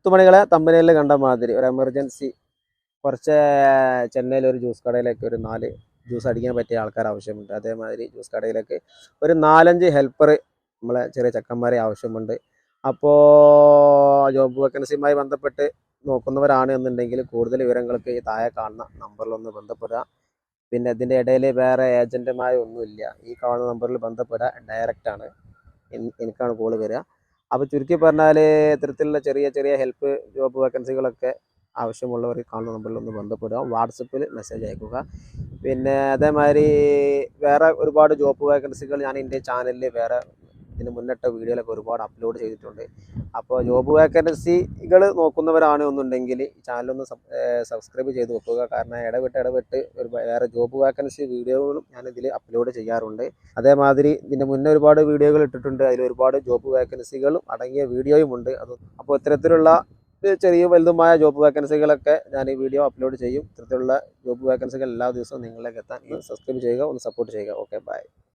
മുത്തുമണികളെ തമ്പനയിൽ കണ്ട മാതിരി. ഒരു എമർജൻസി കുറച്ച് ചെന്നൈയിൽ ഒരു ജ്യൂസ് കടയിലേക്ക് ഒരു നാല് ജ്യൂസ് അടിക്കാൻ പറ്റിയ ആൾക്കാർ ആവശ്യമുണ്ട്. അതേമാതിരി ജ്യൂസ് കടയിലേക്ക് ഒരു നാലഞ്ച് ഹെൽപ്പർ നമ്മളെ ചെറിയ ചക്കന്മാരെ ആവശ്യമുണ്ട്. അപ്പോൾ ജോബ് വേക്കൻസിയുമായി ബന്ധപ്പെട്ട് നോക്കുന്നവരാണ് എന്നുണ്ടെങ്കിൽ കൂടുതൽ വിവരങ്ങൾക്ക് ഈ താഴെ കാണുന്ന നമ്പറിലൊന്ന് ബന്ധപ്പെടുക. പിന്നെ ഇതിന്റെ ഇടയിൽ വേറെ ഏജന്റുമാരൊന്നുമില്ല ഈ കാണുന്ന നമ്പറിൽ ബന്ധപ്പെടുക ഡയറക്റ്റാണ് എനിക്കാണ് കോൾ വരിക. അപ്പോൾ ചുരുക്കി പറഞ്ഞാൽ ഇത്തരത്തിലുള്ള ചെറിയ ചെറിയ ഹെൽപ്പ് ജോബ് വേക്കൻസികളൊക്കെ ആവശ്യമുള്ളവർ കാണുന്ന നമ്പറിൽ ഒന്ന് ബന്ധപ്പെടുക. വാട്സപ്പിൽ മെസ്സേജ് അയക്കുക. പിന്നെ അതേമാതിരി വേറെ ഒരുപാട് ജോബ് വേക്കൻസികൾ ഞാൻ എന്റെ ചാനലിൽ വേറെ ഇതിന് മുന്നിട്ട വീഡിയോകളൊക്കെ ഒരുപാട് അപ്ലോഡ് ചെയ്തിട്ടുണ്ട്. അപ്പോൾ ജോബ് വേക്കൻസികൾ നോക്കുന്നവരാണ് എന്നുണ്ടെങ്കിൽ ചാനലൊന്ന് സബ്സ്ക്രൈബ് ചെയ്ത് വെക്കുക. കാരണം ഇടവിട്ട് ഇടവിട്ട് ഒരു വേറെ ജോബ് വേക്കൻസി വീഡിയോകളും ഞാൻ ഇതിൽ അപ്ലോഡ് ചെയ്യാറുണ്ട്. അതേമാതിരി ഇതിന്റെ മുന്നേ ഒരുപാട് വീഡിയോകൾ ഇട്ടിട്ടുണ്ട്. അതിൽ ഒരുപാട് ജോബ് വേക്കൻസികളും അടങ്ങിയ വീഡിയോയും ഉണ്ട്. അത് അപ്പോൾ ഇത്തരത്തിലുള്ള ചെറിയ വലുതുമായ ജോബ് വേക്കൻസികളൊക്കെ ഞാൻ ഈ വീഡിയോ അപ്ലോഡ് ചെയ്യും. ഇത്തരത്തിലുള്ള ജോബ് വേക്കൻസികൾ എല്ലാ ദിവസവും നിങ്ങളിലേക്ക് എത്താൻ. സബ്സ്ക്രൈബ് ചെയ്യുക ഒന്ന് സപ്പോർട്ട് ചെയ്യുക. Okay bye